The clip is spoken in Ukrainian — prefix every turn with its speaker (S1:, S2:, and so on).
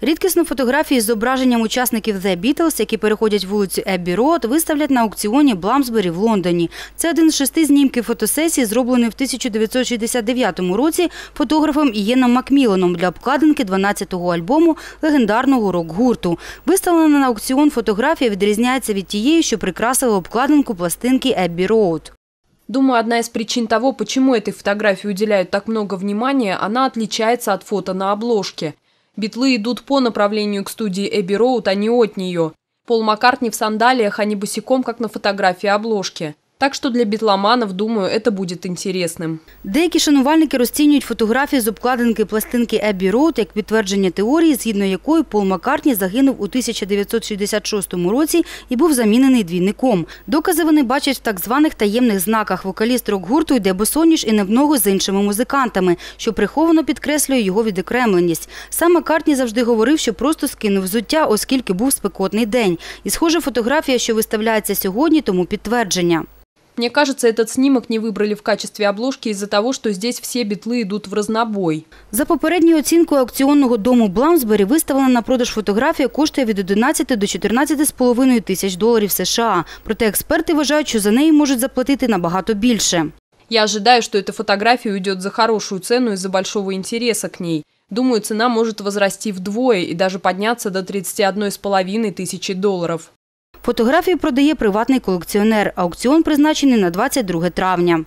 S1: Рідкісну фотографію з зображенням учасників The Beatles, які переходять вулицю Еббі Роуд, виставлять на аукціоні Бламсбері в Лондоні. Це один з шести знімків фотосесії, зроблений в 1969 році фотографом Ієном Макміланом для обкладинки 12-го альбому легендарного рок-гурту. Виставлена на аукціон фотографія відрізняється від тієї, що прикрасила обкладинку пластинки Еббі Роуд.
S2: Думаю, одна из причин того, почему этой фотографии уделяют так много внимания, она отличается от фото на обложке. Битлы идут по направлению к студии Эбби Роуд, а не от нее. Пол Маккартни в сандалиях, а не босиком, как на фотографии обложки. Так что для битломанов, думаю, это будет интересным.
S1: Деякі шанувальники розцінюють фотографії з обкладинки пластинки Еббі Роуд як підтвердження теорії, згідно якої Пол Маккартні загинув у 1966 році і був замінений двійником. Докази вони бачать в так званих таємних знаках. Вокаліст рок-гурту йде босоніж і не в ногу з іншими музикантами, що приховано підкреслює його відокремленість. Сам Маккартні завжди говорив, що просто скинув взуття, оскільки був спекотний день. І схоже, фотографія, що виставляється сьогодні, тому підтвердження.
S2: Мне кажется, этот снимок не выбрали в качестве обложки из-за того, что здесь все битлы идут в разнобой.
S1: За попередньою оцінкою аукціонного дому Бламсбері виставлена на продаж фотографія коштує від 11 до 14,5 тисяч доларів США. Проте експерти вважають, що за неї можуть заплатити набагато більше.
S2: Я ожидаю, что эта фотография уйдет за хорошую цену из-за большого интереса к ней. Думаю, цена может возрасти вдвое и даже подняться до 31,5 тысячи долларов.
S1: Фотографію продає приватний колекціонер. Аукціон призначений на 22 травня.